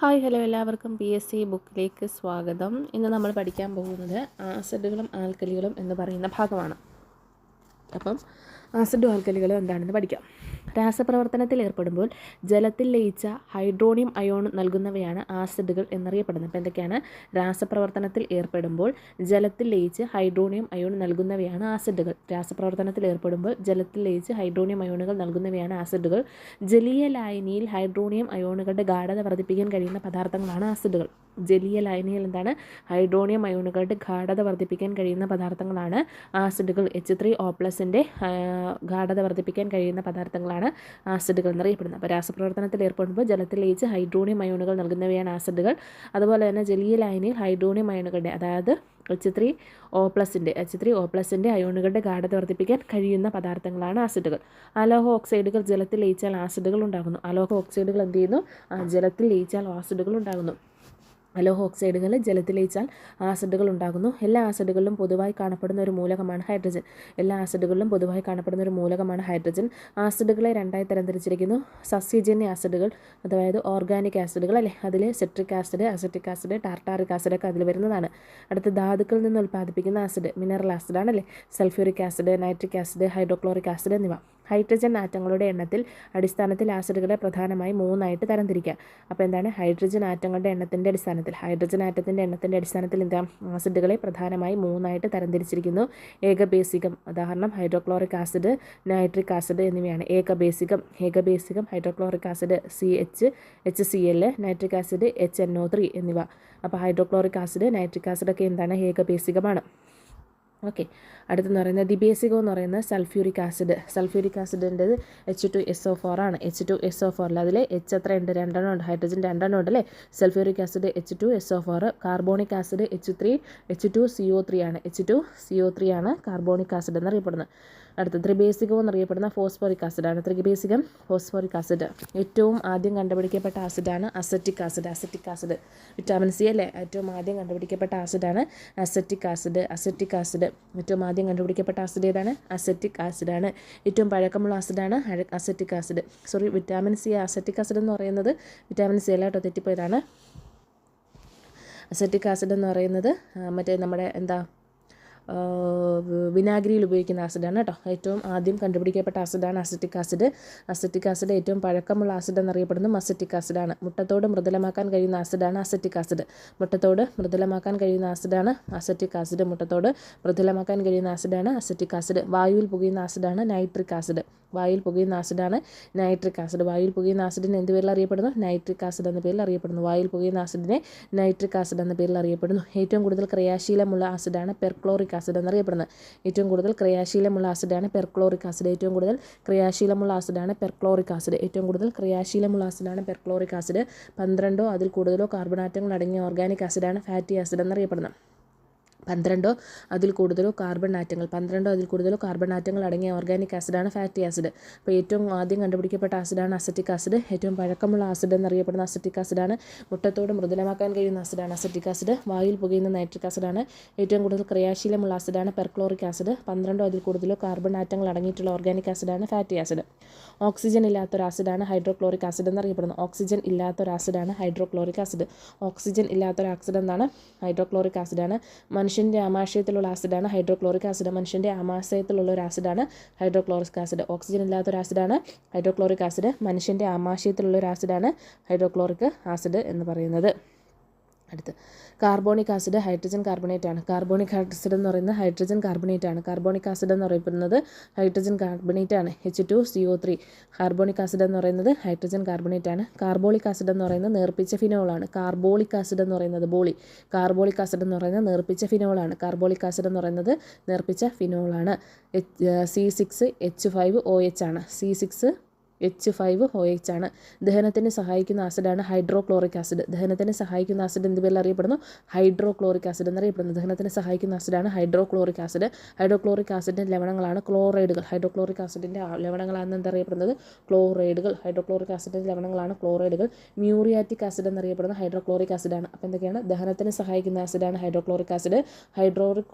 Hi hello എല്ലാവർക്കും P S C ബുക്കിലേക്ക് സ്വാഗതം. ഇന്ന് നമ്മൾ പഠിക്കാൻ പോകുന്നത് ആസിഡുകളും ആൽക്കലികളും എന്ന് പറയുന്ന ഭാഗമാണ്. അപ്പം ആസിഡും ആൽക്കലികളും എന്താണെന്ന് പഠിക്കാം. രാസപ്രവർത്തനത്തിൽ ഏർപ്പെടുമ്പോൾ ജലത്തിൽ ലയിച്ച ഹൈഡ്രോണിയം അയോൺ നൽകുന്നവയാണ് ആസിഡുകൾ എന്നറിയപ്പെടുന്നത്. അപ്പോൾ എന്തൊക്കെയാണ്? രാസപ്രവർത്തനത്തിൽ ഏർപ്പെടുമ്പോൾ ജലത്തിൽ ലയിച്ച് ഹൈഡ്രോണിയം അയോൺ നൽകുന്നവയാണ് ആസിഡുകൾ. രാസപ്രവർത്തനത്തിൽ ഏർപ്പെടുമ്പോൾ ജലത്തിൽ ലയിച്ച് ഹൈഡ്രോണിയം അയോണുകൾ നൽകുന്നവയാണ് ആസിഡുകൾ. ജലീയ ലായനിയിൽ ഹൈഡ്രോണിയം അയോണുകളുടെ ഗാഢത വർദ്ധിപ്പിക്കാൻ കഴിയുന്ന പദാർത്ഥങ്ങളാണ് ആസിഡുകൾ. ജലീയ ലായനിയിൽ എന്താണ്? ഹൈഡ്രോണിയം അയോണുകളുടെ ഗാഢത വർദ്ധിപ്പിക്കാൻ കഴിയുന്ന പദാർത്ഥങ്ങളാണ് ആസിഡുകൾ. എച്ച് ത്രീ ഓ പ്ലസിന്റെ ഗാഢത വർദ്ധിപ്പിക്കാൻ കഴിയുന്ന പദാർത്ഥങ്ങളാണ് ആസിഡുകൾ എന്നറിയപ്പെടുന്നത്. അപ്പോൾ രാസപ്രവർത്തനത്തിൽ ഏർപ്പെടുമ്പോൾ ജലത്തിൽ ലയിച്ച് ഹൈഡ്രോണിയം അയോണുകൾ നൽകുന്നവയാണ് ആസിഡുകൾ. അതുപോലെ തന്നെ ജലീയ ലായനിയിൽ ഹൈഡ്രോണിയം അയോണുകളുടെ അതായത് എച്ച് ത്രീ ഒ പ്ലസിന്റെ എച്ച് ത്രീ ഒ പ്ലസിന്റെ അയോണുകളുടെ ഗാഢത വർദ്ധിപ്പിക്കാൻ കഴിയുന്ന പദാർത്ഥങ്ങളാണ് ആസിഡുകൾ. അലോഹ ഓക്സൈഡുകൾ ജലത്തിൽ ലയിച്ചാൽ ആസിഡുകൾ ഉണ്ടാകുന്നു. അലോഹ ഓക്സൈഡുകൾ എന്ത് ചെയ്യുന്നു? ജലത്തിൽ ലയിച്ചാൽ ആസിഡുകൾ ഉണ്ടാകുന്നു. അലോഹ ഓക്സൈഡുകൾ ജലത്തിൽ ലയിച്ചാൽ ആസിഡുകൾ ഉണ്ടാകുന്നു. എല്ലാ ആസിഡുകളിലും പൊതുവായി കാണപ്പെടുന്ന ഒരു മൂലകമാണ് ഹൈഡ്രജൻ. എല്ലാ ആസിഡുകളിലും പൊതുവായി കാണപ്പെടുന്ന ഒരു മൂലകമാണ് ഹൈഡ്രജൻ. ആസിഡുകളെ രണ്ടായി തരംതിരിച്ചിരിക്കുന്നു. സസ്യജന്യ ആസിഡുകൾ അതായത് ഓർഗാനിക് ആസിഡുകൾ അല്ലെ? അതിൽ citric acid acetic acid tartaric acid ഒക്കെ അതിൽ വരുന്നതാണ്. അടുത്ത ധാതുക്കളിൽ നിന്ന് ഉൽപ്പാദിപ്പിക്കുന്ന ആസിഡ് മിനറൽ ആസിഡാണ് അല്ലേ? Sulphuric acid nitric acid hydrochloric acid എന്നിവ. ഹൈഡ്രജൻ ആറ്റങ്ങളുടെ എണ്ണത്തിൽ അടിസ്ഥാനത്തിൽ ആസിഡുകളെ പ്രധാനമായി മൂന്നായിട്ട് തരംതിരിക്കാം. അപ്പോൾ എന്താണ്? ഹൈഡ്രജൻ ആറ്റങ്ങളുടെ എണ്ണത്തിന്റെ അടിസ്ഥാനത്തിൽ. ഹൈഡ്രജൻ ആറ്റത്തിന്റെ എണ്ണത്തിന്റെ അടിസ്ഥാനത്തിൽ എന്താ? ആസിഡുകളെ പ്രധാനമായി മൂന്നായിട്ട് തരംതിരിച്ചിരിക്കുന്നു. ഏകബേസികം ഉദാഹരണം ഹൈഡ്രോക്ലോറിക് ആസിഡ് നൈട്രിക് ആസിഡ് എന്നിവയാണ്. ഏകബേസികം ഏകബേസികം hydrochloric acid C H H C L nitric acid H N O three എന്നിവ. അപ്പോൾ ഹൈഡ്രോക്ലോറിക് ആസിഡ് നൈട്രിക് ആസിഡ് ഒക്കെ എന്താണ്? ഏകബേസികമാണ് ഓക്കെ. അടുത്തെന്ന് പറയുന്നത് ദിബേസികോ എന്ന് പറയുന്ന sulphuric acid. Sulphuric ആസിഡിന്റെത് H two S O four ആണ്. എച്ച് ടു എസ് ഒ ഫോറിൽ അതിൽ എച്ച് എത്ര ഉണ്ട് രണ്ടെണ്ണം ഉണ്ട്. ഹൈഡ്രജൻ രണ്ടെണ്ണം ഉണ്ട് അല്ലേ? Sulphuric acid H two S O four carbonic acid H three H two C O three ആണ്. H two C O three ആണ് കാർബോണിക് ആസിഡ് എന്നറിയപ്പെടുന്നത്. അടുത്ത ത്രിബേസികം എന്നറിയപ്പെടുന്ന ഫോസ്ഫോറിക് ആസിഡാണ്. ത്രിബേസികം ഫോസ്ഫോറിക് ആസിഡ്. ഏറ്റവും ആദ്യം കണ്ടുപിടിക്കപ്പെട്ട ആസിഡാണ് acetic acid. Acetic acid vitamin C അല്ലേ? ഏറ്റവും ആദ്യം കണ്ടുപിടിക്കപ്പെട്ട ആസിഡാണ് അസറ്റിക് ആസിഡ്. അസറ്റിക് ആസിഡ് ഏറ്റവും ആദ്യം കണ്ടുപിടിക്കപ്പെട്ട ആസിഡ് ഏതാണ്? അസറ്റിക് ആസിഡാണ്. ഏറ്റവും പഴക്കമുള്ള ആസിഡാണ് acetic acid. Sorry vitamin C acetic acid എന്ന് പറയുന്നത് വിറ്റാമിൻ സി അല്ല കേട്ടോ തെറ്റിപ്പോയതാണ്. അസറ്റിക് ആസിഡ് എന്ന് പറയുന്നത് മറ്റേ നമ്മുടെ എന്താ വിനാഗിരിയിൽ ഉപയോഗിക്കുന്ന ആസിഡാണ് കേട്ടോ. ഏറ്റവും ആദ്യം കണ്ടുപിടിക്കപ്പെട്ട ആസിഡാണ് അസറ്റിക് ആസിഡ്. അസറ്റിക് ആസിഡ് ഏറ്റവും പഴക്കമുള്ള ആസിഡ് എന്നറിയപ്പെടുന്നത് അസറ്റിക് ആസിഡാണ്. മുട്ടത്തോട് മൃദുലമാക്കാൻ കഴിയുന്ന ആസിഡാണ് അസറ്റിക് ആസിഡ്. മുട്ടത്തോട് മൃദുലമാക്കാൻ കഴിയുന്ന ആസിഡാണ് അസറ്റിക് ആസിഡ്. മുട്ടത്തോട് മൃദുലമാക്കാൻ കഴിയുന്ന ആസിഡാണ് അസറ്റിക് ആസിഡ്. വായുവിൽ പുകയുന്ന ആസിഡാണ് നൈട്രിക് ആസിഡ്. വായുവിൽ പുകയുന്ന ആസിഡാണ് നൈട്രിക് ആസിഡ്. വായിൽ പുകയുന്ന ആസിഡിനെ എന്ത് പേരിൽ അറിയപ്പെടുന്നു? നൈട്രിക് ആസിഡ് എന്ന പേരിൽ അറിയപ്പെടുന്നു. വായിൽ പുകയുന്ന ആസിഡിനെ നൈട്രിക് ആസിഡ് എന്ന പേരിൽ അറിയപ്പെടുന്നു. ഏറ്റവും കൂടുതൽ ക്രിയാശീലമുള്ള ആസിഡാണ് പെർക്ലോറിക് ആസിഡ് എന്നറിയപ്പെടുന്നത്. ഏറ്റവും കൂടുതൽ ക്രിയാശീലമുള്ള ആസിഡാണ് പെർക്ലോറിക് ആസിഡ്. ഏറ്റവും കൂടുതൽ ക്രിയാശീലമുള്ള ആസിഡാണ് പെർക്ലോറിക് ആസിഡ്. ഏറ്റവും കൂടുതൽ ക്രിയാശീലമുള്ള ആസിഡാണ് പെർക്ലോറിക് ആസിഡ്. പന്ത്രണ്ടോ അതിൽ കൂടുതലോ കാർബൺ ആറ്റങ്ങൾ അടങ്ങിയ ഓർഗാനിക് ആസിഡാണ് ഫാറ്റി ആസിഡ് എന്നറിയപ്പെടുന്നത്. പന്ത്രണ്ടോ അതിൽ കൂടുതലോ കാർബൺ ആറ്റങ്ങൾ പന്ത്രണ്ടോ അതിൽ കൂടുതലോ കാർബൺ ആറ്റങ്ങൾ അടങ്ങിയ ഓർഗാനിക് ആസിഡാണ് ഫാറ്റി ആസിഡ് അപ്പോൾ ഏറ്റവും ആദ്യം കണ്ടുപിടിക്കപ്പെട്ട ആസിഡാണ് അസറ്റിക് ആസിഡ് ഏറ്റവും പഴക്കമുള്ള ആസിഡ് എന്നറിയപ്പെടുന്ന അസറ്റിക് ആസിഡാണ് മുട്ടത്തോട് മൃദുലമാക്കാൻ കഴിയുന്ന ആസിഡാണ് അസറ്റിക് ആസിഡ് വായിൽ പുകയുന്ന നൈട്രിക് ആസിഡാണ് ഏറ്റവും കൂടുതൽ ക്രിയാശീലമുള്ള ആസിഡാണ് പെർക്ലോറിക് ആസിഡ് പന്ത്രണ്ടോ അതിൽ കൂടുതലോ കാർബൺ ആറ്റങ്ങൾ അടങ്ങിയിട്ടുള്ള ഓർഗാനിക് ആസിഡാണ് ഫാറ്റി ആസിഡ് ഓക്സിജൻ ഇല്ലാത്ത ഒരു ആസിഡാണ് ഹൈഡ്രോക്ലോറിക് ആസിഡ് എന്ന് അറിയപ്പെടുന്നത് ഓക്സിജൻ ഇല്ലാത്ത ഒരു ആസിഡാണ് ഹൈഡ്രോക്ലോറിക് ആസിഡ്. ഓക്സിജൻ ഇല്ലാത്ത ഒരു ആസിഡ് എന്താണ് ഹൈഡ്രോക്ലോറിക് ആസിഡാണ്. മനുഷ്യന്റെ ആമാശയത്തിലുള്ള ആസിഡാണ് ഹൈഡ്രോക്ലോറിക് ആസിഡ്. മനുഷ്യന്റെ ആമാശയത്തിലുള്ള ഒരു ആസിഡാണ് ഹൈഡ്രോക്ലോറിക് ആസിഡ്. ഓക്സിജൻ ഇല്ലാത്ത ഒരു ആസിഡാണ് ഹൈഡ്രോക്ലോറിക് ആസിഡ്. മനുഷ്യന്റെ ആമാശയത്തിലുള്ള ഒരു ആസിഡാണ് ഹൈഡ്രോക്ലോറിക് ആസിഡ് എന്ന് പറയുന്നത്. അടുത്ത്. കാർബോണിക് ആസിഡ് ഹൈഡ്രജൻ കാർബണേറ്റ് ആണ്. കാർബോണിക് ആസിഡ് എന്ന് പറയുന്നത് ഹൈഡ്രജൻ കാർബണേറ്റ് ആണ്. കാർബോണിക് ആസിഡ് എന്ന് പറയുന്നത് ഹൈഡ്രജൻ കാർബണേറ്റ് ആണ്. H two C O three carbonic acid എന്ന് പറയുന്നത് ഹൈഡ്രജൻ കാർബണേറ്റ് ആണ്. കാർബോളിക് ആസിഡ് എന്ന് പറയുന്നത് നേർപ്പിച്ച ഫിനോളാണ് കാർബോളിക് ആസിഡ് എന്ന് പറയുന്നത് ബോളി. കാർബോളിക് ആസിഡ് എന്ന് പറയുന്നത് നേർപ്പിച്ച ഫിനോളാണ് കാർബോളിക് ആസിഡ് എന്ന് പറയുന്നത് നേർപ്പിച്ച ഫിനോളാണ് C six H five O H ആണ്. C six H five O H ആണ്. ദഹനത്തിന് സഹായിക്കുന്ന ആസിഡാണ് ഹൈഡ്രോക്ലോറിക് ആസിഡ് ദഹനത്തിന് സഹായിക്കുന്ന ആസിഡ് എന്ത് പേരിൽ അറിയപ്പെടുന്നു? ഹൈഡ്രോക്ലോറിക് ആസിഡ് എന്നറിയപ്പെടുന്നു ദഹനത്തിന് സഹായിക്കുന്ന ആസിഡാണ് ഹൈഡ്രോക്ലോറിക് ആസിഡ് ഹൈഡ്രോക്ലോറിക് ആസിഡിന്റെ ലവണങ്ങളാണ് ക്ലോറൈഡുകൾ ഹൈഡ്രോക്ലോറിക് ആസിഡിന്റെ ലവണങ്ങളാണ് എന്തറിയപ്പെടുന്നത് ക്ലോറൈഡുകൾ ഹൈഡ്രോക്ലോറിക് ആസിഡിന്റെ ലവണങ്ങളാണ് ക്ലോറൈഡുകൾ മ്യൂറിയാറ്റിക് ആസിഡ് എന്നറിയപ്പെടുന്ന ഹൈഡ്രോക്ലോറിക് ആസിഡാണ് അപ്പോൾ എന്തൊക്കെയാണ്? ദഹനത്തിന് സഹായിക്കുന്ന ആസിഡാണ് ഹൈഡ്രോക്ലോറിക് ആസിഡ് ഹൈഡ്രോറിക്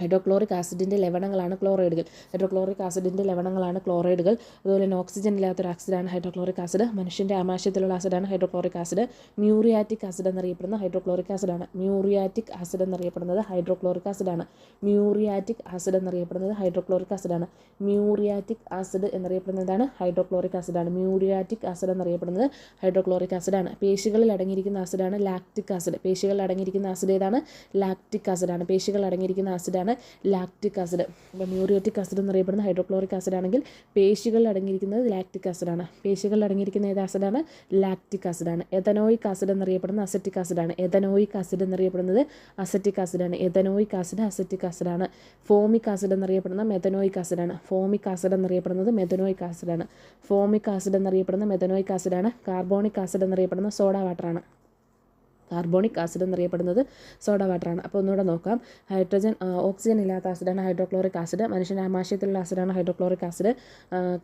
ഹൈഡ്രോക്ലോറിക് ആസിഡിന്റെ ലവണങ്ങളാണ് ക്ലോറൈഡുകൾ. ഹൈഡ്രോക്ലോറിക് ആസിഡിന്റെ ലവണങ്ങളാണ് ക്ലോറൈഡുകൾ. അതുപോലെ തന്നെ ഓക്സിജൻ ഇല്ലാത്തൊരു ആസിഡാണ് ഹൈഡ്രോക്ലോറിക് ആസിഡ്. മനുഷ്യന്റെ ആമാശയത്തിലുള്ള ആസിഡാണ് ഹൈഡ്രോക്ലോറിക് ആസിഡ്. മ്യൂറിയാറ്റിക് ആസിഡ് എന്നറിയപ്പെടുന്ന ഹൈഡ്രോക്ലോറിക് ആസിഡാണ്. മ്യൂറിയാറ്റിക് ആസിഡ് എന്നറിയപ്പെടുന്നത് ഹൈഡ്രോക്ലോറിക് ആസിഡാണ്. മ്യൂറിയാറ്റിക് ആസിഡ് എന്നറിയപ്പെടുന്നത് ഹൈഡ്രോക്ലോറിക് ആസിഡാണ്. മ്യൂറിയാറ്റിക് ആസിഡ് എന്നറിയപ്പെടുന്നതാണ് ഹൈഡ്രോക്ലോറിക് ആസിഡാണ്. മ്യൂറിയാറ്റിക് ആസിഡ് എന്നറിയപ്പെടുന്നത് ഹൈഡ്രോക്ലോറിക് ആസിഡാണ്. പേശികളിൽ അടങ്ങിയിരിക്കുന്ന ആസിഡാണ് ലാക്റ്റിക് ആസിഡ്. പേശികളിൽ അടങ്ങിയിരിക്കുന്ന ആസിഡ് ഏതാണ്? ലാക്റ്റിക് ആസിഡാണ്. പേശികളിൽ അടങ്ങിയിരിക്കുന്ന ആസിഡാണ് ലാക്റ്റിക് ആസിഡ്. അപ്പോൾ മ്യൂറിയോട്ടിക് ആസിഡ് എന്നറിയപ്പെടുന്ന ഹൈഡ്രോക്ലോറിക് ആസിഡ് ആണെങ്കിൽ പേശികളിൽ അടങ്ങിയിരിക്കുന്നത് ലാക്റ്റിക് ആസിഡാണ് പേശികളിൽ അടങ്ങിയിരിക്കുന്ന ഏത് ആസിഡാണ് ലാക്റ്റിക് ആസിഡാണ് എഥനോയിക് ആസിഡ് എന്നറിയപ്പെടുന്ന അസറ്റിക് ആസിഡാണ് എഥനോയിക് ആസിഡ് എന്നറിയപ്പെടുന്നത് അസറ്റിക് ആസിഡാണ് എഥനോയിക് ആസിഡ് അസറ്റിക് ആസിഡാണ് ഫോമിക് ആസിഡ് എന്നറിയപ്പെടുന്ന മെഥനോയിക് ആസിഡാണ് ഫോമിക് ആസിഡ് എന്നറിയപ്പെടുന്നത് മെഥനോയിക് ആസിഡാണ് ഫോമിക് ആസിഡ് എന്നറിയപ്പെടുന്ന മെഥനോയിക് ആസിഡാണ് കാർബോണിക് ആസിഡ് എന്നറിയപ്പെടുന്ന സോഡ വാട്ടറാണ് കാർബോണിക് ആസിഡ് എന്നറിയപ്പെടുന്നത് സോഡ വാട്ടറാണ്. അപ്പോൾ ഒന്നുകൂടെ നോക്കാം. ഹൈഡ്രജൻ ഓക്സിജൻ ഇല്ലാത്ത ആസിഡാണ് ഹൈഡ്രോക്ലോറിക് ആസിഡ്. മനുഷ്യന്റെ ആമാശയത്തിലുള്ള ആസിഡാണ് ഹൈഡ്രോക്ലോറിക് ആസിഡ്.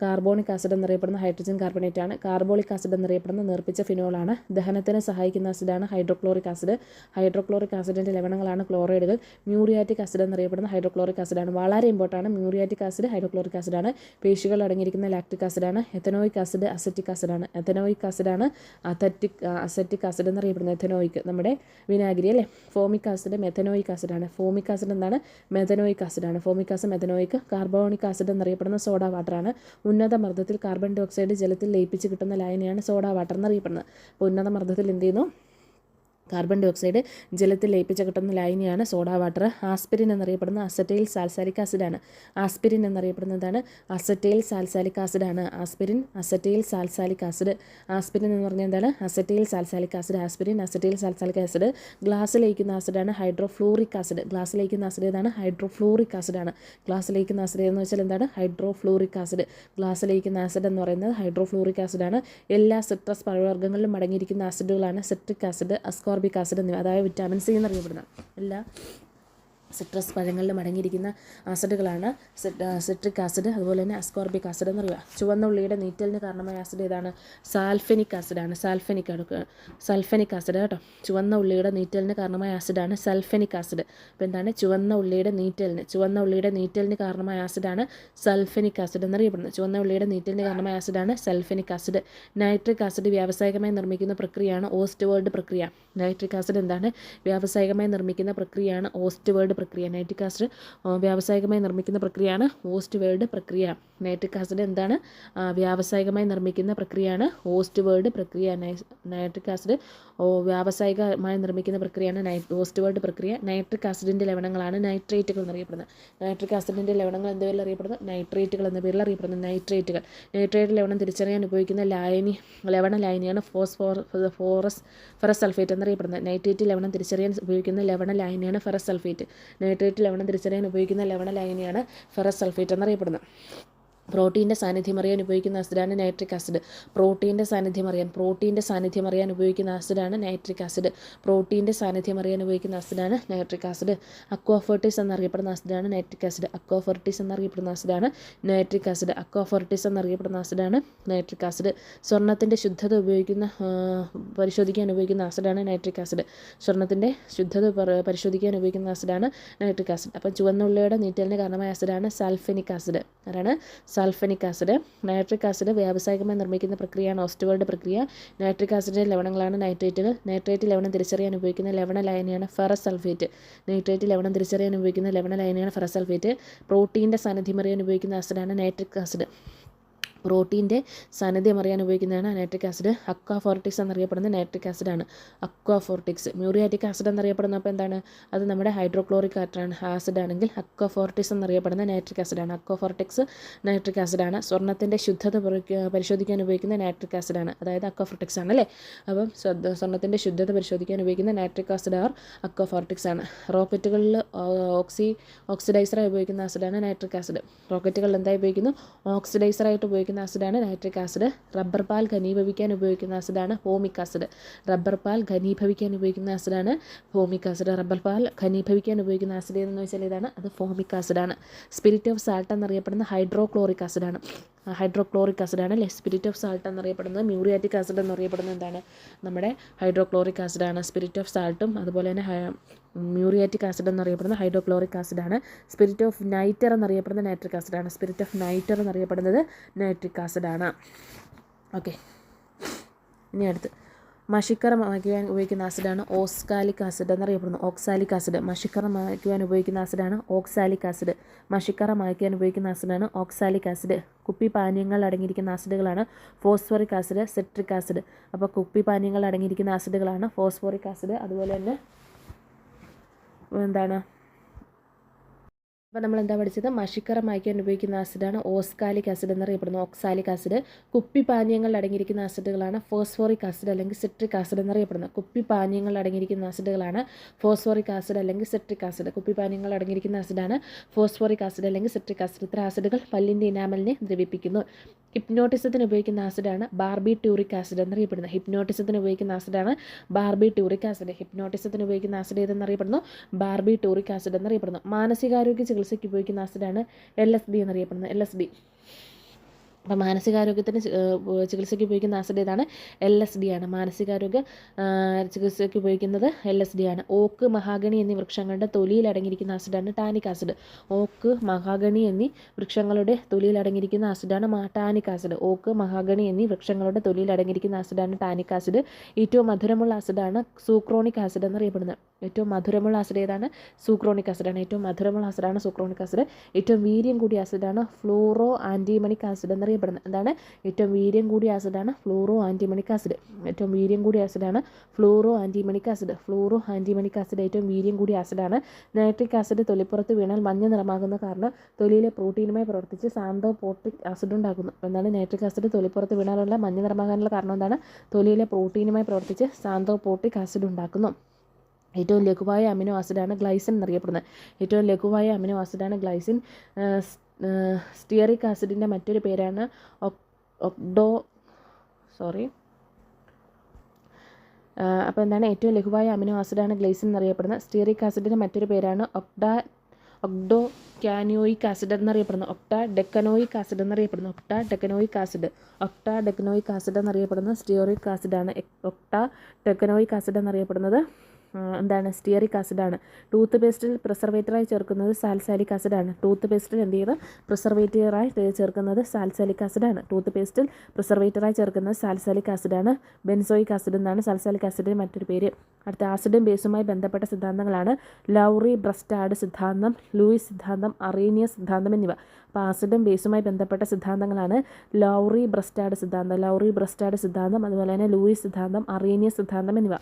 കാർബോണിക് ആസിഡ് എന്നറിയപ്പെടുന്ന ഹൈഡ്രജൻ കാർബണേറ്റ് ആണ്. കാർബോളിക് ആസിഡ് എന്നറിയപ്പെടുന്ന നേർപ്പിച്ച ഫിനോളാണ് ദഹനത്തിന് സഹായിക്കുന്ന ആസിഡാണ് ഹൈഡ്രോക്ലോറിക് ആസിഡ്. ഹൈഡ്രോക്ലോറിക് ആസിഡിന്റെ ലവണങ്ങളാണ് ക്ലോറൈഡുകൾ. മ്യൂറിയാറ്റിക് ആസിഡ് എന്നറിയപ്പെടുന്ന ഹൈഡ്രോക്ലോറിക് ആസിഡാണ്. വളരെ ഇമ്പോർട്ടന്റ് മ്യൂറിയാറ്റിക് ആസിഡ് ഹൈഡ്രോക്ലോറിക് ആസിഡാണ്. പേശികൾ അടങ്ങിയിരിക്കുന്ന ലാക്റ്റിക് ആസിഡാണ്. എഥനോയിക് ആസിഡ് അസറ്റിക് ആസിഡാണ്. എഥനോയിക് ആസിഡാണ് അതറ്റിക് അസറ്റിക് ആസിഡ് എന്നറിയപ്പെടുന്നത്. എഥനോയിക് നമ്മുടെ വിനാഗിരി അല്ലേ? ഫോമിക് ആസിഡ് മെഥനോയിക് ആസിഡാണ് ഫോമിക് ആസിഡ് എന്താണ്? Methanoic ആസിഡാണ് formic acid methanoic carbonic acid എന്നറിയപ്പെടുന്ന സോഡ വാട്ടറാണ് ഉന്നത മർദ്ദത്തിൽ കാർബൺ ഡയോക്സൈഡ് ജലത്തിൽ ലയിപ്പിച്ച് കിട്ടുന്ന ലായനിയാണ് സോഡ വാട്ടർ എന്നറിയപ്പെടുന്നത്. അപ്പോൾ ഉന്നത മർദ്ദത്തിൽ എന്ത് ചെയ്യുന്നു? കാർബൺ ഡൈ ഓക്സൈഡ് ജലത്തിൽ ലയിപ്പിച്ച കിട്ടുന്ന ലൈനിയാണ് സോഡ വാട്ടർ. ആസ്പിരിൻ എന്നറിയപ്പെടുന്ന അസറ്റൈൽ സാൽസാലിക് ആസിഡാണ്. ആസ്പിരിൻ എന്നറിയപ്പെടുന്നതാണ് acetyl salicylic ആസിഡാണ്. Aspirin acetyl salicylic acid. Aspirin എന്ന് പറഞ്ഞാൽ എന്താണ്? Acetyl salicylic acid. Aspirin acetyl salicylic acid. Glass ലയിക്കുന്ന ആസിഡാണ് ഹൈഡ്രോഫ്ലൂറിക് ആസിഡ്. ഗ്ലാസ് ലയിക്കുന്ന ആസിഡ് ഏതാണ്? ഹൈഡ്രോഫ്ലൂറിക് ആസിഡാണ്. ഗ്ലാസ് ലയിക്കുന്ന ആസിഡ് എന്ന് വെച്ചാൽ എന്താണ്? Hydrofluoric acid. ഗ്ലാസ് ലയിക്കുന്ന ആസിഡ് എന്ന് പറയുന്നത് ഹൈഡ്രോഫ്ലൂറിക് ആസിഡാണ്. എല്ലാ സിട്രസ് പഴവർഗങ്ങളിലും അടങ്ങിയിരിക്കുന്ന ആസിഡുകളാണ് സിട്രിക് ആസിഡ് അസ്കോർബിക് ആസിഡ് എന്നിവ അതായത് വിറ്റാമിൻ സി എന്നറിയപ്പെടുന്ന എല്ലാ സിട്രസ് പഴങ്ങളിൽ അടങ്ങിയിരിക്കുന്ന ആസിഡുകളാണ് സിട്രിക് ആസിഡ് അതുപോലെ തന്നെ അസ്കോർബിക് ആസിഡ് എന്ന് പറയുക. ചുവന്ന ഉള്ളിയുടെ നീറ്റലിന് കാരണമായ ആസിഡ് ഏതാണ്? സാൽഫെനിക് ആസിഡാണ്. സാൽഫെനിക് സൾഫനിക് ആസിഡ് കേട്ടോ. ചുവന്ന ഉള്ളിയുടെ നീറ്റലിന് കാരണമായ ആസിഡാണ് സൾഫനിക് ആസിഡ്. അപ്പോൾ എന്താണ്? ചുവന്ന ഉള്ളിയുടെ നീറ്റലിന് ചുവന്ന ഉള്ളിയുടെ നീറ്റലിന് കാരണമായ ആസിഡാണ് സൾഫനിക് ആസിഡ് എന്നറിയപ്പെടുന്നത്. ചുവന്ന ഉള്ളിയുടെ നീറ്റലിന് കാരണമായ ആസിഡാണ് സൾഫനിക് ആസിഡ്. നൈട്രിക് ആസിഡ് വ്യാവസായികമായി നിർമ്മിക്കുന്ന പ്രക്രിയയാണ് ഓസ്റ്റ് വേൾഡ് പ്രക്രിയ. നൈട്രിക് ആസിഡ് എന്താണ്? വ്യാവസായികമായി നിർമ്മിക്കുന്ന പ്രക്രിയയാണ് ഓസ്റ്റ് വേൾഡ് പ്രക്രിയ. നൈട്രിക് ആസിഡ് വ്യാവസായികമായി നിർമ്മിക്കുന്ന പ്രക്രിയയാണ് ഓസ്റ്റ് വേൾഡ് പ്രക്രിയ. നൈട്രിക് ആസിഡ് എന്താണ്? വ്യാവസായികമായി നിർമ്മിക്കുന്ന പ്രക്രിയയാണ് ഓസ്റ്റ് വേൾഡ് പ്രക്രിയ. നൈട്രിക് ആസിഡ് വ്യാവസായികമായി നിർമ്മിക്കുന്ന പ്രക്രിയയാണ് നൈറ്റ് ഓസ്റ്റ് വേൾഡ് പ്രക്രിയ. നൈട്രിക് ആസിഡിന്റെ ലവണങ്ങളാണ് നൈട്രേറ്റുകൾ എന്നറിയപ്പെടുന്നത്. നൈട്രിക് ആസിഡിന്റെ ലവണങ്ങൾ എന്ത് പേരിൽ അറിയപ്പെടുന്നത് നൈട്രേറ്റുകൾ എന്ന പേരിൽ അറിയപ്പെടുന്നത് നൈട്രേറ്റുകൾ നൈട്രേറ്റ് ലവണം തിരിച്ചറിയാൻ ഉപയോഗിക്കുന്ന ലായനി ലവണ ലായനിയാണ് ഫോസ്ഫോർ ഫോറസ് ഫെറസ് സൾഫേറ്റ് എന്നറിയപ്പെടുന്നത്. നൈട്രേറ്റ് ലവണം തിരിച്ചറിയാൻ ഉപയോഗിക്കുന്ന ലവണ ലായനിയാണ് ഫെറസ് സൾഫേറ്റ് നൈട്രേറ്റ് ലവണം തിരിച്ചറിയാൻ ഉപയോഗിക്കുന്ന ലവണ ലൈനിയാണ് ഫെറസ് സൾഫേറ്റ് എന്നറിയപ്പെടുന്നത്. പ്രോട്ടീന്റെ സാന്നിധ്യം അറിയാൻ ഉപയോഗിക്കുന്ന ആസിഡാണ് നൈട്രിക് ആസിഡ്. പ്രോട്ടീന്റെ സാന്നിധ്യം അറിയാൻ പ്രോട്ടീന്റെ സാന്നിധ്യം അറിയാൻ ഉപയോഗിക്കുന്ന ആസിഡാണ് നൈട്രിക് ആസിഡ്. പ്രോട്ടീന്റെ സാന്നിധ്യം അറിയാൻ ഉപയോഗിക്കുന്ന ആസിഡാണ് നൈട്രിക് ആസിഡ്. അക്വാഫോർട്ടീസ് എന്നറിയപ്പെടുന്ന ആസിഡാണ് നൈട്രിക് ആസിഡ്. അക്വാഫോർട്ടീസ് എന്നറിയപ്പെടുന്ന ആസിഡാണ് നൈട്രിക് ആസിഡ്. അക്വാഫോർട്ടീസ് എന്നറിയപ്പെടുന്ന ആസിഡാണ് നൈട്രിക് ആസിഡ്. സ്വർണത്തിന്റെ ശുദ്ധത ഉപയോഗിക്കുന്ന പരിശോധിക്കാൻ ഉപയോഗിക്കുന്ന ആസിഡാണ് നൈട്രിക് ആസിഡ്. സ്വർണത്തിന്റെ ശുദ്ധത പര- പരിശോധിക്കാൻ ഉപയോഗിക്കുന്ന ആസിഡാണ് നൈട്രിക് ആസിഡ്. അപ്പം ചുവന്നുള്ളിയുടെ നീറ്റലിന് കാരണമായ ആസിഡാണ് സൾഫിനിക് ആസിഡ്. ആരാണ്? സൾഫനിക് ആസിഡ് നൈട്രിക് ആസിഡ് വ്യാവസായികമായി നിർമ്മിക്കുന്ന പ്രക്രിയയാണ് ഓസ്റ്റുകളുടെ പ്രക്രിയ. നൈട്രിക് ആസിഡിന്റെ ലവണങ്ങളാണ് നൈട്രേറ്റുകൾ. നൈട്രേറ്റ് ലവണം തിരിച്ചറിയാൻ ഉപയോഗിക്കുന്ന ലവണ ലൈനയാണ് ഫെറസ് സൾഫേറ്റ് നൈട്രേറ്റ് ലവണം തിരിച്ചറിയാൻ ഉപയോഗിക്കുന്ന ലവണ ലൈനയാണ് ഫെറസ് സൾഫേറ്റ് പ്രോട്ടീന്റെ സാന്നിധ്യം അറിയാൻ ഉപയോഗിക്കുന്ന ആസിഡാണ് നൈട്രിക് ആസിഡ്. പ്രോട്ടീന്റെ സാന്നിധ്യം അറിയാൻ ഉപയോഗിക്കുന്നതാണ് നൈട്രിക് ആസിഡ്. അക്വാഫോർട്ടിക്സ് എന്നറിയപ്പെടുന്ന nitric ആസിഡാണ്. Aqua fortis. Muriatic acid എന്നറിയപ്പെടുന്ന അപ്പോൾ എന്താണ്? അത് നമ്മുടെ ഹൈഡ്രോക്ലോറിക് ആറ്റാണ് ആസിഡ് ആണെങ്കിൽ അക്വാഫോർട്ടിക്സ് എന്നറിയപ്പെടുന്ന നൈട്രിക് ആസിഡാണ്. അക്വാഫോർട്ടിക്സ് നൈട്രിക് ആസിഡാണ്. സ്വർണത്തിന്റെ ശുദ്ധത പരിശോധിക്കാൻ ഉപയോഗിക്കുന്ന നൈട്രിക് ആസിഡാണ്. അതായത് അക്വാഫോർട്ടിക്സ് ആണ് അല്ലേ അപ്പം സ്വ- സ്വർണത്തിന്റെ ശുദ്ധത പരിശോധിക്കാൻ ഉപയോഗിക്കുന്ന നൈട്രിക് ആസിഡ് ആർ അക്വാഫോർട്ടിക്സ് ആണ്. റോക്കറ്റുകളിൽ ഓക്സി ഓക്സിഡൈസറായി ഉപയോഗിക്കുന്ന ആസിഡാണ് നൈട്രിക് ആസിഡ്. റോക്കറ്റുകളിൽ എന്തായി ഉപയോഗിക്കുന്നു? ഓക്സിഡൈസറായിട്ട് ഉപയോഗിക്കുന്ന ആസിഡാണ് നൈട്രിക് ആസിഡ്. റബ്ബർ പാൽ ഘനീഭവിക്കാൻ ഉപയോഗിക്കുന്ന ആസിഡാണ് ഹോമിക് ആസിഡ്. റബ്ബർ പാൽ ഘനീഭവിക്കാൻ ഉപയോഗിക്കുന്ന ആസിഡാണ് ഹോമിക് ആസിഡ്. റബ്ബർ പാൽ ഘനീഭവിക്കാൻ ഉപയോഗിക്കുന്ന ആസിഡ് എന്ന് വെച്ചാൽ ഇതാണ് അത് ഫോമിക് ആസിഡാണ്. സ്പിരിറ്റ് ഓഫ് സാൾട്ട് എന്നറിയപ്പെടുന്ന ഹൈഡ്രോക്ലോറിക് ആസിഡാണ്. ഹൈഡ്രോക്ലോറിക് ആസിഡാണ് അല്ലെ? സ്പിരിറ്റ് ഓഫ് സാൾട്ട് എന്നറിയപ്പെടുന്നത്. മ്യൂറിയാറ്റിക് ആസിഡ് എന്നറിയപ്പെടുന്നത് എന്താണ്? നമ്മുടെ ഹൈഡ്രോക്ലോറിക് ആസിഡാണ്. സ്പിരിറ്റ് ഓഫ് സാൾട്ടും അതുപോലെ തന്നെ മ്യൂറിയാറ്റിക് ആസിഡ് എന്നറിയപ്പെടുന്നത് ഹൈഡ്രോക്ലോറിക് ആസിഡാണ്. സ്പിരിറ്റ് ഓഫ് നൈറ്റർ എന്നറിയപ്പെടുന്നത് നൈട്രിക് ആസിഡാണ്. സ്പിരിറ്റ് ഓഫ് നൈറ്റർ എന്നറിയപ്പെടുന്നത് നൈട്രിക് ആസിഡാണ്. ഓക്കെ. ഇനി അടുത്ത്. മഷിക്കറ മായ്ക്കുവാൻ ഉപയോഗിക്കുന്ന ആസിഡാണ് ഓക്സാലിക് ആസിഡ് എന്നറിയപ്പെടുന്നു ഓക്സാലിക് ആസിഡ്. മഷിക്കറ മായ്ക്കുവാൻ ഉപയോഗിക്കുന്ന ആസിഡാണ് ഓക്സാലിക് ആസിഡ്. മഷിക്കറ മായ്ക്കുവാൻ ഉപയോഗിക്കുന്ന ആസിഡാണ് ഓക്സാലിക് ആസിഡ്. കുപ്പി പാനീയങ്ങൾ അടങ്ങിയിരിക്കുന്ന ആസിഡുകളാണ് ഫോസ്ഫോറിക് ആസിഡ് സിട്രിക് ആസിഡ്. അപ്പോൾ കുപ്പി പാനീയങ്ങൾ അടങ്ങിയിരിക്കുന്ന ആസിഡുകളാണ് ഫോസ്ഫോറിക് ആസിഡ്. അതുപോലെ തന്നെ എന്താണ്? അപ്പോൾ നമ്മൾ എന്താ പഠിച്ചത്? മഷിക്കറ മായ്ക്കാൻ ഉപയോഗിക്കുന്ന ആസിഡാണ് ഓസ്കാലിക് ആസിഡ് എന്നറിയപ്പെടുന്നത്. Oxalic acid. കുപ്പി പാനീയങ്ങളിൽ അടങ്ങിയിരിക്കുന്ന ആസിഡുകളാണ് ഫോസ്ഫോറിക് ആസിഡ് അല്ലെങ്കിൽ സിട്രിക് ആസിഡ് എന്നറിയപ്പെടുന്നത്. കുപ്പി പാനീയങ്ങളിൽ അടങ്ങിയിരിക്കുന്ന ആസിഡുകളാണ് ഫോസ്ഫോറിക് ആസിഡ് അല്ലെങ്കിൽ സിട്രിക് ആസിഡ്. കുപ്പി പാനീയങ്ങളിൽ അടങ്ങിയിരിക്കുന്ന ആസിഡാണ് ഫോസ്ഫോറിക് ആസിഡ് അല്ലെങ്കിൽ സിട്രിക് ആസിഡ്. ഇത്ര ആസിഡുകൾ പല്ലിന്റെ ഇനാമലിനെ ദ്രവിപ്പിക്കുന്നു. ഹിപ്നോട്ടിസത്തിന് ഉപയോഗിക്കുന്ന ആസിഡാണ് ബാർബി ട്യൂറിക് ആസിഡ് എന്നറിയപ്പെടുന്നത്. ഹിപ്നോട്ടിസത്തിന് ഉപയോഗിക്കുന്ന ആസിഡാണ് ബാർബി ട്യൂറിക് ആസിഡ്. ഹിപ്നോട്ടിസത്തിന് ഉപയോഗിക്കുന്ന ആസിഡ് ഏതെന്നറിയപ്പെടുന്നു? ബാർബി ട്യൂറിക് ആസിഡ് എന്നറിയപ്പെടുന്നു. മാനസികാരോഗ്യ ചികിത്സയ്ക്ക് ഉപയോഗിക്കുന്ന ആസിഡാണ് എൽ എസ് ബി എന്നറിയപ്പെടുന്നത് എൽ എസ് ഡി അപ്പോൾ മാനസികാരോഗ്യത്തിന് ചികിത്സയ്ക്ക് ഉപയോഗിക്കുന്ന ആസിഡ് ഏതാണ്? എൽ എസ് ഡി ആണ്. മാനസികാരോഗ്യ ചികിത്സയ്ക്ക് ഉപയോഗിക്കുന്നത് എൽ എസ് ഡി ആണ്. ഓക്ക് മഹാഗണി എന്നീ വൃക്ഷങ്ങളുടെ തൊലിയിൽ അടങ്ങിയിരിക്കുന്ന ആസിഡാണ് ടാനിക് ആസിഡ്. ഓക്ക് മഹാഗണി എന്നീ വൃക്ഷങ്ങളുടെ തൊലിയിൽ അടങ്ങിയിരിക്കുന്ന ആസിഡാണ് ടാനിക് ആസിഡ്. ഓക്ക് മഹാഗണി എന്നീ വൃക്ഷങ്ങളുടെ തൊലിയിൽ അടങ്ങിയിരിക്കുന്ന ആസിഡാണ് ടാനിക് ആസിഡ്. ഏറ്റവും മധുരമുള്ള ആസിഡാണ് സൂക്രോണിക് ആസിഡ് എന്നറിയപ്പെടുന്നത് ഏറ്റവും മധുരമുള്ള ആസിഡ് ഏതാണ്? സൂക്രോണിക് ആസിഡാണ്. ഏറ്റവും മധുരമുള്ള ആസിഡാണ് സൂക്രോണിക് ആസിഡ്. ഏറ്റവും വീര്യം കൂടിയ ആസിഡാണ് ഫ്ലൂറോ ആന്റിമണിക് ആസിഡ് എന്നറിയപ്പെടുന്നത് അറിയപ്പെടുന്നത് എന്താണ്? ഏറ്റവും വീര്യം കൂടിയ ആസിഡാണ് ഫ്ലൂറോ ആന്റിമണിക് ആസിഡ് ഏറ്റവും വീര്യം കൂടിയ ആസിഡാണ് fluoroantimonic acid fluoroantimonic acid ഏറ്റവും വീര്യം കൂടിയ ആസിഡാണ്. നൈട്രിക് ആസിഡ് തൊലിപ്പുറത്ത് വീണാൽ മഞ്ഞ നിറമാകുന്ന കാരണം തൊലിയിലെ പ്രോട്ടീനുമായി പ്രവർത്തിച്ച് സാന്തോ പോട്രിക് ആസിഡ് ഉണ്ടാക്കുന്നു എന്താണ്? നൈട്രിക് ആസിഡ് തൊലിപ്പുറത്ത് വീണാലുള്ള മഞ്ഞ നിറമാകാനുള്ള കാരണം എന്താണ്? തൊലിയിലെ പ്രോട്ടീനുമായി പ്രവർത്തിച്ച് സാന്തോ പോട്രിക് ആസിഡ് ഉണ്ടാക്കുന്നു. ഏറ്റവും ലഘുവായ അമിനോ ആസിഡാണ് ഗ്ലൈസിൻ എന്നറിയപ്പെടുന്നത്. ഏറ്റവും ലഘുവായ അമിനോ ആസിഡാണ് ഗ്ലൈസിൻ. സ്റ്റിയറിക് ആസിഡിന്റെ മറ്റൊരു പേരാണ് ഒക്ഡോ സോറി അപ്പോൾ എന്താണ് ഏറ്റവും ലഘുവായ അമിനോ ആസിഡാണ് ഗ്ലൈസിൻ എന്നറിയപ്പെടുന്നത്. സ്റ്റിയറിക് ആസിഡിന്റെ മറ്റൊരു പേരാണ് ഒക്ടാ ഒക്ഡോ ക്യാനിയോയിക് ആസിഡ് എന്നറിയപ്പെടുന്നു ഒക്ടാ ഡെക്കനോയിക് ആസിഡ് എന്നറിയപ്പെടുന്നു octadecanoic acid. Octadecanoic acid എന്നറിയപ്പെടുന്നത് സ്റ്റിയോറിക് ആസിഡാണ് ഒക്ടാ ഡെക്കനോയിക് ആസിഡ് എന്നറിയപ്പെടുന്നത് എന്താണ് സ്റ്റിയറിക് ആസിഡാണ് ടൂത്ത് പേസ്റ്റിൽ പ്രിസർവേറ്ററായി ചേർക്കുന്നത് സാൽസാലിക് ആസിഡാണ് ടൂത്ത് പേസ്റ്റിൽ എന്ത് ചെയ്യുന്നത് പ്രിസർവേറ്ററായി ചേർക്കുന്നത് സാൽസാലിക് ആസിഡാണ് ടൂത്ത് പേസ്റ്റിൽ പ്രിസർവേറ്ററായി ചേർക്കുന്നത് സാൽസാലിക് ആസിഡാണ് ബെൻസോയിക് ആസിഡ് എന്നാണ് സാൽസാലിക് ആസിഡിന് മറ്റൊരു പേര്. അടുത്ത ആസിഡും ബേസുമായി ബന്ധപ്പെട്ട സിദ്ധാന്തങ്ങളാണ്. ലൗറി ബ്രസ്റ്റാഡ് സിദ്ധാന്തം ലൂയിസ് സിദ്ധാന്തം അറേനിയ സിദ്ധാന്തം എന്നിവ. അപ്പോൾ ആസിഡും ബേസുമായി ബന്ധപ്പെട്ട സിദ്ധാന്തങ്ങളാണ് ലൗറി ബ്രസ്റ്റാഡ് സിദ്ധാന്തം ലൗറി ബ്രസ്റ്റാഡ് സിദ്ധാന്തം അതുപോലെ തന്നെ ലൂയിസ് സിദ്ധാന്തം അറേനിയ സിദ്ധാന്തം എന്നിവ.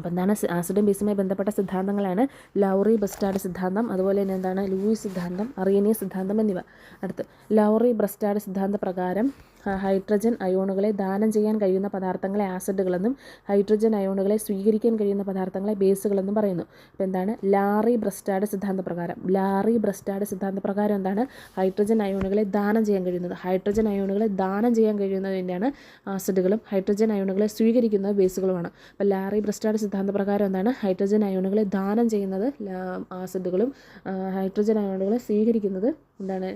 അപ്പോൾ എന്താണ് ആസിഡും ബേസുമായി ബന്ധപ്പെട്ട സിദ്ധാന്തങ്ങളാണ്. ലൗറി ബ്രസ്റ്റാഡ് സിദ്ധാന്തം അതുപോലെ തന്നെ എന്താണ് ലൂയിസ് സിദ്ധാന്തം അറിയനിയ സിദ്ധാന്തം എന്നിവ. അടുത്ത് ലൗറി ബ്രസ്റ്റാഡ് സിദ്ധാന്ത പ്രകാരം ഹൈഡ്രജൻ അയോണുകളെ ദാനം ചെയ്യാൻ കഴിയുന്ന പദാർത്ഥങ്ങളെ ആസിഡുകളെന്നും ഹൈഡ്രജൻ അയോണുകളെ സ്വീകരിക്കാൻ കഴിയുന്ന പദാർത്ഥങ്ങളെ ബേസുകളെന്നും പറയുന്നു. അപ്പോൾ എന്താണ്? ലാറി ബ്രസ്റ്റാഡ് സിദ്ധാന്തപ്രകാരം ലാറി ബ്രസ്റ്റാഡ് സിദ്ധാന്ത പ്രകാരം എന്താണ്? ഹൈഡ്രജൻ അയോണുകളെ ദാനം ചെയ്യാൻ കഴിയുന്നത്. ഹൈഡ്രജൻ അയോണുകളെ ദാനം ചെയ്യാൻ കഴിയുന്നത് തന്നെയാണ് ആസിഡുകളും ഹൈഡ്രജൻ അയോണുകളെ സ്വീകരിക്കുന്നത് ബേസുകളുമാണ്. അപ്പോൾ ലാറി ബ്രസ്റ്റാഡ് സിദ്ധാന്തപ്രകാരം എന്താണ്? ഹൈഡ്രജൻ അയോണുകളെ ദാനം ചെയ്യുന്നത് ആസിഡുകളും ഹൈഡ്രജൻ അയോണുകളെ സ്വീകരിക്കുന്നത് എന്താണ്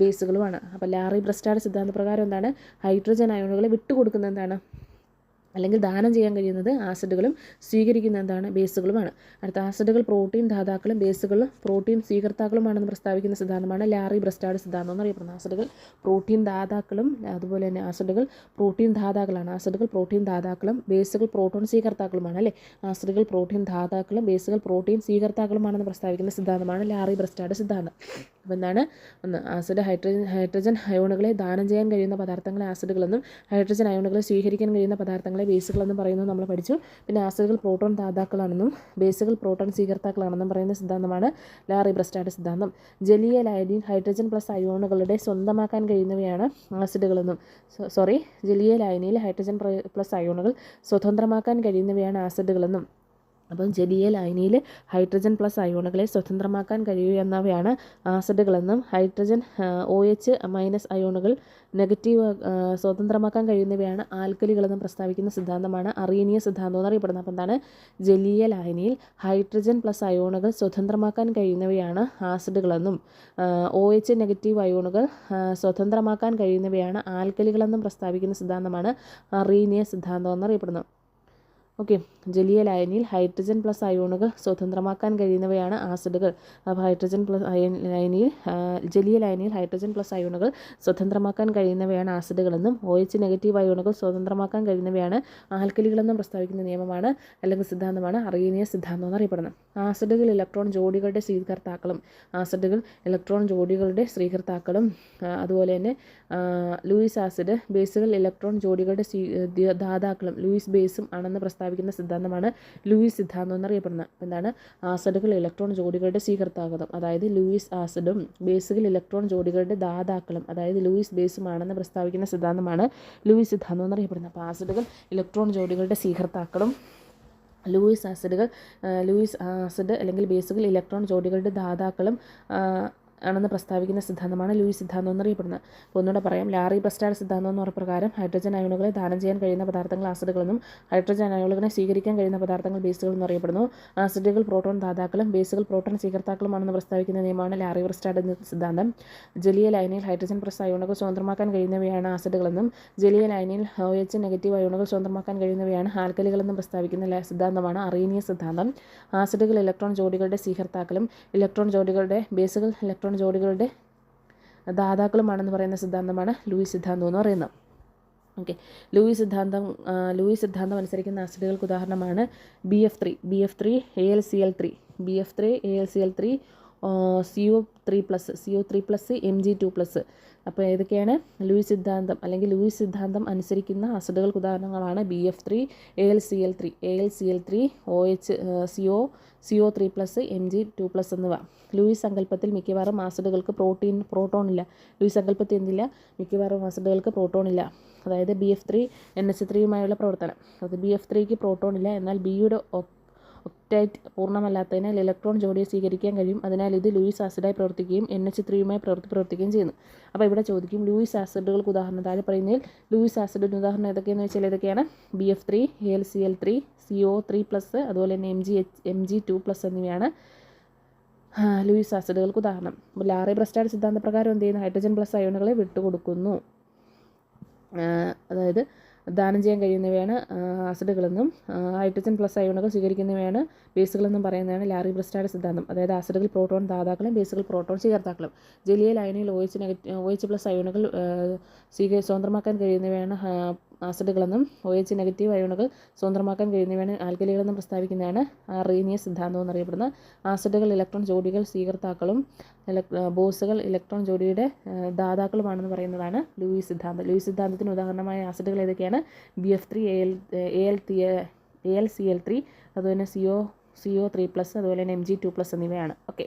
ബേസുകളുമാണ് അപ്പോൾ ലാറി ബ്രസ്റ്റാർ സിദ്ധാന്തപ്രകാരം എന്താണ് ഹൈഡ്രജൻ അയോണുകളെ വിട്ടുകൊടുക്കുന്ന എന്താണ്? അല്ലെങ്കിൽ ദാനം ചെയ്യാൻ കഴിയുന്നത് ആസിഡുകളും സ്വീകരിക്കുന്ന എന്താണ് ബേസുകളുമാണ്. അടുത്ത ആസിഡുകൾ പ്രോട്ടീൻ ദാതാക്കളും ബേസുകൾ പ്രോട്ടീൻ സ്വീകർത്താക്കളുമാണെന്ന് പ്രസ്താവിക്കുന്ന സിദ്ധാന്തമാണ് ലാറി ബ്രസ്റ്റാഡ് സിദ്ധാന്തം എന്ന് എന്നറിയപ്പെടുന്നത് ആസിഡുകൾ പ്രോട്ടീൻ ദാതാക്കളും അതുപോലെ തന്നെ ആസിഡുകൾ പ്രോട്ടീൻ ദാതാക്കളാണ്. ആസിഡുകൾ പ്രോട്ടീൻ ദാതാക്കളും ബേസുകൾ പ്രോട്ടോൺ സ്വീകർത്താക്കളുമാണ് അല്ലേ? ആസിഡുകൾ പ്രോട്ടീൻ ദാതാക്കളും ബേസുകൾ പ്രോട്ടീൻ സ്വീകർത്താക്കളുമാണെന്ന് പ്രസ്താവിക്കുന്ന സിദ്ധാന്തമാണ് ലാറി ബ്രസ്റ്റാഡ് സിദ്ധാന്തം. അപ്പോൾ എന്താണ്? ഒന്ന് ആസിഡ് ഹൈഡ്രജൻ ഹൈഡ്രജൻ അയോണുകളെ ദാനം ചെയ്യാൻ കഴിയുന്ന പദാർത്ഥങ്ങളെ ആസിഡുകളെന്നും ഹൈഡ്രജൻ അയോണുകളെ സ്വീകരിക്കാൻ കഴിയുന്ന പദാർത്ഥങ്ങളെ ബേസുകൾ ബേസുകളെന്ന് പറയുന്നത് നമ്മൾ പഠിച്ചു. പിന്നെ ആസിഡുകൾ പ്രോട്ടോൺ ദാതാക്കളാണെന്നും ബേസുകൾ പ്രോട്ടോൺ സ്വീകർത്താക്കളാണെന്നും പറയുന്ന സിദ്ധാന്തമാണ് ലാറി ബ്രസ്റ്റാഡ് സിദ്ധാന്തം. ജലീയ ലായനിയിൽ ഹൈഡ്രജൻ പ്ലസ് അയോണുകളുടെ സ്വന്തമാക്കാൻ കഴിയുന്നവയാണ് ആസിഡുകളെന്നും. സോറി ജലീയ ലയനിയിൽ ഹൈഡ്രജൻ പ്ലസ് അയോണുകൾ സ്വതന്ത്രമാക്കാൻ കഴിയുന്നവയാണ് ആസിഡുകളെന്നും. അപ്പം ജലീയ ലായനിയിൽ ഹൈഡ്രജൻ പ്ലസ് അയോണുകളെ സ്വതന്ത്രമാക്കാൻ കഴിയുന്നവയാണ് ആസിഡുകളെന്നും ഹൈഡ്രജൻ ഒ എച്ച് മൈനസ് അയോണുകൾ നെഗറ്റീവ് സ്വതന്ത്രമാക്കാൻ കഴിയുന്നവയാണ് ആൽക്കലികളെന്നും പ്രസ്താവിക്കുന്ന സിദ്ധാന്തമാണ് അറീനിയ സിദ്ധാന്തം എന്നറിയപ്പെടുന്നത്. അപ്പം എന്താണ്? ജലീയ ലായനിയിൽ ഹൈഡ്രജൻ പ്ലസ് അയോണുകൾ സ്വതന്ത്രമാക്കാൻ കഴിയുന്നവയാണ് ആസിഡുകളെന്നും ഒ എച്ച് നെഗറ്റീവ് അയോണുകൾ സ്വതന്ത്രമാക്കാൻ കഴിയുന്നവയാണ് ആൽക്കലികളെന്നും പ്രസ്താവിക്കുന്ന സിദ്ധാന്തമാണ് അറീനിയ സിദ്ധാന്തം എന്നറിയപ്പെടുന്നത്. ഓക്കെ. ജലീയ ലായനിയിൽ ഹൈഡ്രജൻ പ്ലസ് അയോണുകൾ സ്വതന്ത്രമാക്കാൻ കഴിയുന്നവയാണ് ആസിഡുകൾ. അപ്പോൾ ഹൈഡ്രജൻ പ്ലസ് അയൻ ലൈനിയിൽ ജലീയ ലായനിയിൽ ഹൈഡ്രജൻ പ്ലസ് അയോണുകൾ സ്വതന്ത്രമാക്കാൻ കഴിയുന്നവയാണ് ആസിഡുകളെന്നും ഒ എച്ച് നെഗറ്റീവ് അയോണുകൾ സ്വതന്ത്രമാക്കാൻ കഴിയുന്നവയാണ് ആൽക്കലികളെന്നും പ്രസ്താവിക്കുന്ന നിയമമാണ് അല്ലെങ്കിൽ സിദ്ധാന്തമാണ് അറീനിയ സിദ്ധാന്തം എന്നറിയപ്പെടുന്നത്. ആസിഡുകൾ ഇലക്ട്രോൺ ജോഡികളുടെ സ്വീകർത്താക്കളും ആസിഡുകൾ ഇലക്ട്രോൺ ജോഡികളുടെ സ്വീകർത്താക്കളും അതുപോലെ തന്നെ ലൂയിസ് ആസിഡ് ബേസുകൾ ഇലക്ട്രോൺ ജോഡികളുടെ ദാതാക്കളും ലൂയിസ് ബേസും ആണെന്ന് പ്രസ്താവിക്കുന്ന സിദ്ധാന്തമാണ് ലൂയിസ് സിദ്ധാന്തം എന്നറിയപ്പെടുന്നത് എന്താണ്? ആസിഡുകൾ ഇലക്ട്രോൺ ജോഡികളുടെ സ്വീകർത്താകതം അതായത് ലൂയിസ് ആസിഡും ബേസുകൾ ഇലക്ട്രോൺ ജോഡികളുടെ ദാതാക്കളും അതായത് ലൂയിസ് ബേസുമാണെന്ന് പ്രസ്താവിക്കുന്ന സിദ്ധാന്തമാണ് ലൂയിസ് സിദ്ധാന്തം എന്നറിയപ്പെടുന്നത്. അപ്പോൾ ആസിഡുകൾ ഇലക്ട്രോൺ ജോഡികളുടെ സ്വീകർത്താക്കളും ലൂയിസ് ആസിഡുകൾ ലൂയിസ് ആസിഡ് അല്ലെങ്കിൽ ബേസുകൾ ഇലക്ട്രോൺ ജോഡികളുടെ ദാതാക്കളും ആണെന്ന് പ്രസ്താവിക്കുന്ന സിദ്ധാന്തമാണ് ലൂയിസ് സിദ്ധാന്തം എന്നറിയപ്പെടുന്നത്. അപ്പോൾ ഒന്നുകൂടെ പറയാം. ലാറി ബ്രസ്റ്റാഡ് സിദ്ധാന്തം എന്ന് പ്രകാരം ഹൈഡ്രജൻ അയോണുകളെ ദാനം ചെയ്യാൻ കഴിയുന്ന പദാർത്ഥങ്ങൾ ആസിഡുകളെന്നും ഹൈഡ്രജൻ അയോണുകളെ സ്വീകരിക്കാൻ കഴിയുന്ന പദാർത്ഥങ്ങൾ ബേസുകൾ എന്നറിയപ്പെടുന്നു. ആസിഡുകൾ പ്രോട്ടോൺ ദാതാക്കളും ബേസുകൾ പ്രോട്ടോൺ സ്വീകർത്താക്കളുമാണെന്ന് പ്രസ്താവിക്കുന്ന നിയമമാണ് ലാറി ബ്രസ്റ്റാഡ് എന്ന സിദ്ധാന്തം. ജലീയ ലൈനിൽ ഹൈഡ്രജൻ പ്ലസ് അയോണുകൾ സ്വതന്ത്രമാക്കാൻ കഴിയുന്നവയാണ് ആസിഡുകളെന്നും ജലീയ ലൈനിൽ ഒ എച്ച് നെഗറ്റീവ് അയോണുകൾ സ്വതന്ത്രമാക്കാൻ കഴിയുന്നവയാണ് ആൽക്കലികളെന്നും പ്രസ്താവിക്കുന്ന സിദ്ധാന്തമാണ് അറീനിയ സിദ്ധാന്തം. ആസിഡുകൾ ഇലക്ട്രോൺ ജോഡികളുടെ സ്വീകർത്താക്കളും ഇലക്ട്രോൺ ജോഡികളുടെ ബേസുകൾ ഇലക്ട്രോൺ ജോഡികളുടെ ദാതാക്കളുമാണെന്ന് പറയുന്ന സിദ്ധാന്തമാണ് ലൂയിസ് സിദ്ധാന്തം എന്ന് പറയുന്നത്. ഓക്കെ ലൂയി സിദ്ധാന്തം ലൂയി സിദ്ധാന്തം അനുസരിക്കുന്ന ആസിഡുകൾക്ക് ഉദാഹരണമാണ് B F three B F three A L C L three B F three A L C L three C O three plus C O three plus M G two plus അപ്പോൾ ഏതൊക്കെയാണ്? Luis സിദ്ധാന്തം അല്ലെങ്കിൽ Luis സിദ്ധാന്തം അനുസരിക്കുന്ന അസിഡുകൾക്ക് ഉദാഹരണങ്ങളാണ് B F three A L C L three A L C L three O H C O C O three plus M G two plus എന്നിവ. Lewis സങ്കല്പത്തിൽ മിക്കവാറും ആസിഡുകൾക്ക് പ്രോട്ടീൻ പ്രോട്ടോൺ ഇല്ല. ലൂയിസ് സങ്കല്പത്തിൽ എന്തില്ല? മിക്കവാറും ആസിഡുകൾക്ക് പ്രോട്ടോൺ ഇല്ല. അതായത് B F three N H ത്രീയുമായുള്ള പ്രവർത്തനം. അത് ബി എഫ് ത്രീക്ക് പ്രോട്ടോൺ ഇല്ല. എന്നാൽ ബിയുടെ ഒക്ടൈറ്റ് പൂർണമല്ലാത്തതിനാൽ ഇലക്ട്രോൺ ജോഡിയെ സ്വീകരിക്കാൻ കഴിയും. അതിനാൽ ഇത് ലൂയിസ് ആസിഡായി പ്രവർത്തിക്കുകയും എൻ എച്ച് ത്രീയുമായി പ്രവർത്തി പ്രവർത്തിക്കുകയും ചെയ്യുന്നു. അപ്പോൾ ഇവിടെ ചോദിക്കും ലൂയിസ് ആസിഡുകൾക്ക് ഉദാഹരണം താഴെ പറയുന്നതിൽ ലൂയിസ് ആസിഡിന് ഉദാഹരണം ഏതൊക്കെയെന്ന് വെച്ചാൽ ഏതൊക്കെയാണ്? B F three L C L three C O three plus അതുപോലെ തന്നെ M G H M G two plus എന്നിവയാണ് ലൂയിസ് ആസിഡുകൾക്ക് ഉദാഹരണം. ലാറി ബ്രസ്റ്റാഡ് സിദ്ധാന്തപ്രകാരം എന്ത് ചെയ്യുന്നു? ഹൈഡ്രജൻ പ്ലസ് അയോണുകളെ വിട്ടുകൊടുക്കുന്നു. അതായത് ദാനം ചെയ്യാൻ കഴിയുന്നവയാണ് ആസിഡുകളെന്നും ഹൈഡ്രജൻ പ്ലസ് അയോണുകൾ സ്വീകരിക്കുന്നവയാണ് ബേസുകളെന്നും പറയുന്നതാണ് ലാറി ബ്രസ്റ്റാഡ് സിദ്ധാന്തം. അതായത് ആസിഡുകൾ പ്രോട്ടോൺ ദാതാക്കളും ബേസുകൾ പ്രോട്ടോൺ സ്വീകർത്താക്കളും. ജലീയ ലൈനിൽ O H negative O H plus അയോണുകൾ സ്വീകരി സ്വീക സ്വതന്ത്രമാക്കാൻ കഴിയുന്നവയാണ് ആസിഡുകളെന്നും ഒ എച്ച് നെഗറ്റീവ് അയോണുകൾ സ്വതന്ത്രമാക്കാൻ കഴിയുന്നവയാണ് ആൽക്കലികളെന്നും പ്രസ്താവിക്കുന്നതാണ് റീനിയ സിദ്ധാന്തം എന്നറിയപ്പെടുന്ന. ആസിഡുകൾ ഇലക്ട്രോൺ ജോഡികൾ സ്വീകർത്താക്കളും ബോസുകൾ ഇലക്ട്രോൺ ജോഡിയുടെ ദാതാക്കളുമാണെന്ന് പറയുന്നതാണ് ലൂയിസ് സിദ്ധാന്തം. ലൂയിസ് സിദ്ധാന്തത്തിന് ഉദാഹരണമായ ആസിഡുകൾ ഏതൊക്കെയാണ്? B F three A L A L T A L C L three അതുപോലെ C O C O three plus അതുപോലെ തന്നെ എം ജി ടു പ്ലസ് എന്നിവയാണ്. ഓക്കെ